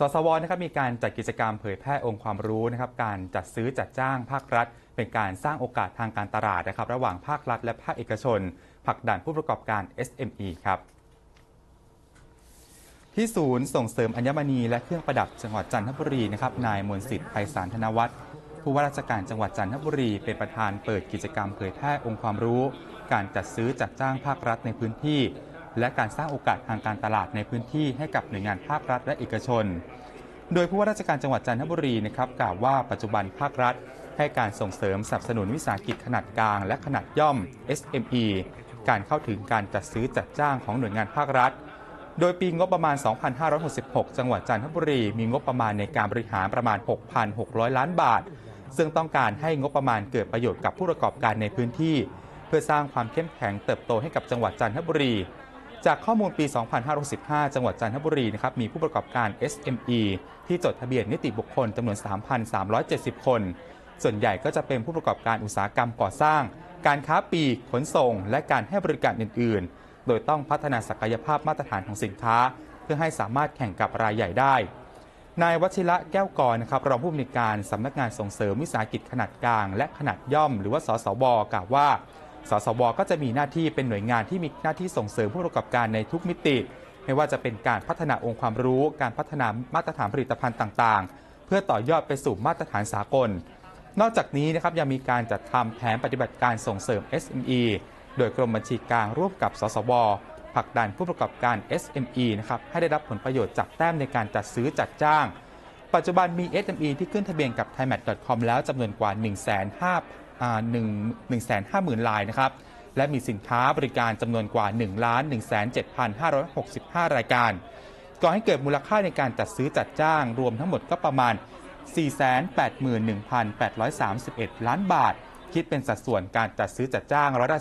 สสวนะครับมีการจัดกิจกรรมเผยแพร่องค์ความรู้นะครับการจัดซื้อจัดจ้างภาครัฐ เป็นการสร้างโอกาสทางการตลาดนะครับระหว่างภาครัฐและภาคเอกชนผลักดันผู้ประกอบการ SME ครับที่ศูนย์ส่งเสริมอัญมณีและเครื่องประดับจังหวัดจันทบุรีนะครับนายมนสิทธิ์ไพศาลธนวัฒน์ผู้ว่าราชการจังหวัดจันทบุรี เป็นประธานเปิดกิจกรรมเผยแพร่องค์ความรู้ การจัดซื้อจัดจ้างภาครัฐในพื้นที่ และการสร้างโอกาสทางการตลาดในพื้นที่ให้กับหน่วยงานภาครัฐและเอกชน โดยผู้ว่าราชการจังหวัดจันทบุรีนะครับกล่าวว่าปัจจุบันภาครัฐ ให้การส่งเสริมสนับสนุนวิสาหกิจขนาดกลาง และขนาดย่อม SME การเข้าถึงการจัดซื้อจัดจ้างของหน่วยงานภาครัฐ โดยปีงบประมาณ 2566 จังหวัดจันทบุรี มีงบประมาณในการบริหารประมาณ 6,600 ล้านบาท ซึ่งต้องการให้งบประมาณเกิดประโยชน์กับผู้ประกอบการในพื้นที่ เพื่อสร้างความเข้มแข็งเติบโตให้กับจังหวัดจันทบุรี จากข้อมูลปี 2565 จังหวัดจันทบุรีนะครับมีผู้ประกอบการ SME ที่จดทะเบียนนิติบุคคลจำนวน 3,370 คน ส่วนใหญ่ก็จะเป็นผู้ประกอบการอุตสาหกรรมก่อสร้าง การค้าปีกขนส่ง และการให้บริการอื่น ๆ โดยต้องพัฒนาศักยภาพมาตรฐานของสินค้า เพื่อให้สามารถแข่งกับรายใหญ่ได้ นายวชิระแก้วกรนะครับรองผู้อำนวยการสำนักงานส่งเสริมวิสาหกิจขนาดกลาง และขนาดย่อม หรือว่าสสวกล่าวว่า สสวก็จะมีหน้าที่เป็นหน่วยงานที่มีหน้าที่ส่งเสริมผู้ประกอบการในทุกมิติ ไม่ว่าจะเป็นการพัฒนาองค์ความรู้ การพัฒนามาตรฐานผลิตภัณฑ์ต่างๆ เพื่อต่อยอดไปสู่มาตรฐานสากล นอกจากนี้นะครับยังมีการจัดทำแผนปฏิบัติการส่งเสริม SME โดยกรมบัญชีกลางร่วมกับสสวผลักดันผู้ประกอบการ SME นะครับให้ได้รับผลประโยชน์จากแต้มในการจัดซื้อจัดจ้าง ปัจจุบันมี SME ที่ขึ้นทะเบียนกับ thaimat.com แล้วจำนวนกว่า 1 5 0 0 0 1 150,000รายนะครับ และมีสินค้าบริการจำนวนกว่า 1 1 7 5 6 5 รายการ ก่อให้เกิดมูลค่าในการจัดซื้อจัดจ้างรวมทั้งหมดก็ประมาณ 481,831 ล้านบาท คิดเป็นสัดส่วนการจัดซื้อจัดจ้างร้อยละ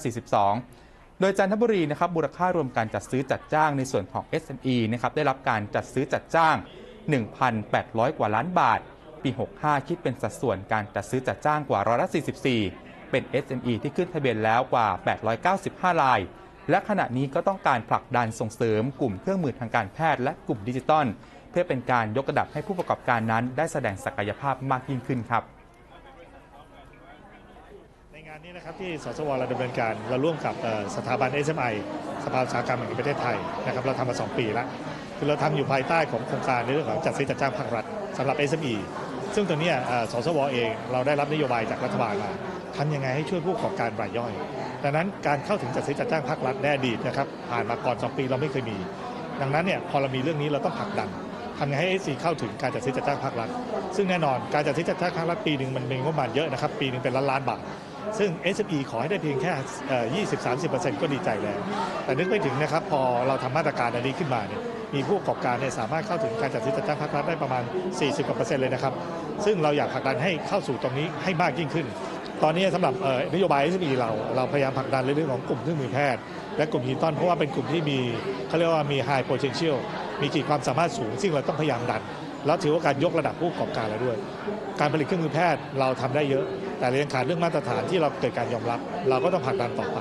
42 โดยจันทบุรีนะครับมูลค่ารวมการจัดซื้อจัดจ้างในส่วนของ SME นะครับได้รับการจัดซื้อจัดจ้าง 1,800 กว่าล้านบาท ปี 65 คิดเป็นสัดส่วนการจัดซื้อจัดจ้างกว่าร้อยละ44 เป็น SME ที่ขึ้นทะเบียนแล้วกว่า 895 ราย และขณะนี้ก็ต้องการผลักดันส่งเสริมกลุ่มเครื่องมือทางการแพทย์และกลุ่มดิจิตอลเพื่อเป็นการยกระดับให้ผู้ประกอบการนั้น ได้แสดงศักยภาพมากยิ่งขึ้นครับในงานนี้นะครับที่สสวเราดำเนินการเราร่วมกับสถาบัน SMI สภาอุตสาหกรรมแห่งประเทศไทยนะครับเราทำมา 2 ปีแล้วคือเราทำอยู่ภายใต้ของโครงการในเรื่องของจัดซื้อจัดจ้างภาครัฐสำหรับ SME ซึ่งตัวนี้สสวเองเราได้รับนโยบายจากรัฐบาลมาทำยังไงให้ช่วยผู้ประกอบการรายย่อย ดังนั้นการเข้าถึงจัดซื้อจัดจ้างภาครัฐในอดีนะครับผ่านมาก่อน2ปีเราไม่เคยมี ดังนั้นเนี่ยพอเรามีเรื่องนี้เราต้องผลักดันทำไงให้ SC เข้าถึงการจัดซื้อจัดจ้างภาครัฐ ซึ่งแน่นอนการจัดซื้อจัดจ้างภาครัฐปีหนึ่งมันมีงบประมาณเยอะนะครับปีหนึ่งเป็นล้านล้านบาทซึ่ง SME ขอให้ได้เพียงแค่เอ่อ20-30%ก็ดีใจแล้ว แต่นึกไม่ถึงนะครับ พอเราทำมาตรการอันนี้ขึ้นมาเนี่ย มีผู้ประกอบการเนี่ยสามารถเข้าถึงการจัดซื้อจัดจ้างภาครัฐได้ประมาณ 40กว่าเปอร์เซ็นต์เลยนะครับ ซึ่งเราอยากผลักดันให้เข้าสู่ตรงนี้ให้มากยิ่งขึ้น ตอนนี้สำหรับนโยบาย SME เราเราพยายามผลักดันเรื่องของกลุ่มเครื่องมือแพทย์ และกลุ่มดิจิตอลเพราะว่าเป็นกลุ่มที่มีเขาเรียกว่ามี high potential มีขีดความสามารถสูง ซึ่งเราต้องพยายามดันแล้วถือว่าการยกระดับผู้ประกอบการเราด้วย การผลิตเครื่องมือแพทย์เราทำได้เยอะ แต่เรายังขาดเรื่องมาตรฐานที่เราเกิดการยอมรับ เราก็ต้องผลักดันต่อไป